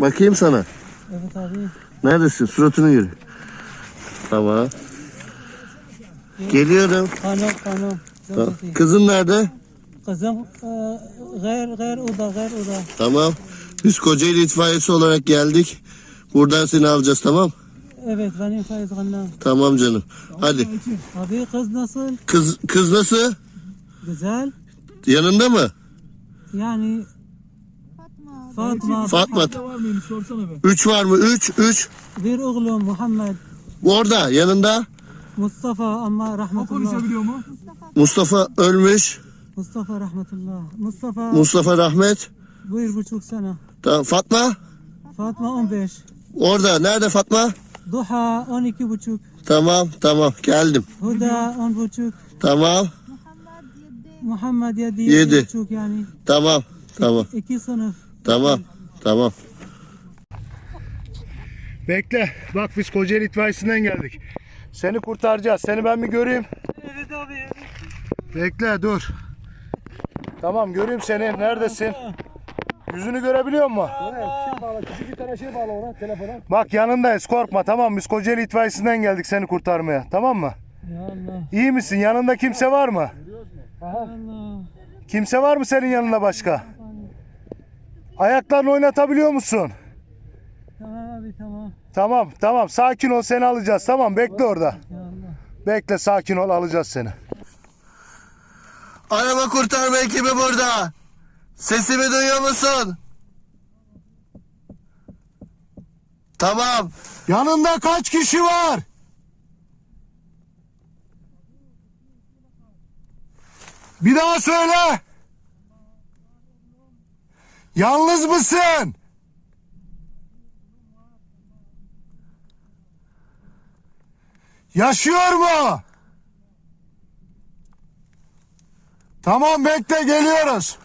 Bakayım sana. Evet abi. Neredesin? Suratını gör. Tamam. Geliyorum. Hanım hanım. Tamam. Kızın nerede? Kızım e, gayr gayr oda gayr oda. Tamam. Biz Kocaeli itfaiyesi olarak geldik. Buradan seni alacağız tamam? Evet benim Faiz Gannam. Tamam canım. Hadi. Abi kız nasıl? Kız kız nasıl? Güzel. Yanında mı? Yani Fatma. Fatma. Üç var mı? Üç. Üç. Bir oğlum Muhammed. Orada yanında. Mustafa ama O rahmetullah. konuşabiliyor mu? Mustafa ölmüş. Mustafa rahmetullah. Mustafa Mustafa Rahmet. bir buçuk sene. Tamam. Fatma. Fatma 15. Orada. Nerede Fatma? Duha 12 buçuk. Tamam. Tamam. Geldim. Huda 10 buçuk. Tamam. Muhammed 7 Yedi. buçuk yani. Tamam. Tamam. İki sınıf. Tamam. Tamam. Bekle. Bak biz Kocaeli itfaiyesinden geldik. Seni kurtaracağız. Seni ben bir göreyim. Evet abi. Bekle dur. Tamam göreyim seni. Neredesin? Yüzünü görebiliyor musun? Şey bağla, küçük bir tane şey bağla ona telefona. Bak yanındayız korkma tamam biz Kocaeli itfaiyesinden geldik seni kurtarmaya tamam mı? Ya Allah. İyi misin? Yanında kimse var mı? Allah. Kimse var mı senin yanında başka? Ayaklarını oynatabiliyor musun? Tamam abi tamam. Tamam tamam sakin ol seni alacağız tamam bekle orada. Ya Allah. Bekle sakin ol alacağız seni. Araba kurtarma ekibi burada. Sesimi duyuyor musun? Tamam. Yanında kaç kişi var? Bir daha söyle. Yalnız mısın? Yaşıyor mu? Tamam bekle geliyoruz.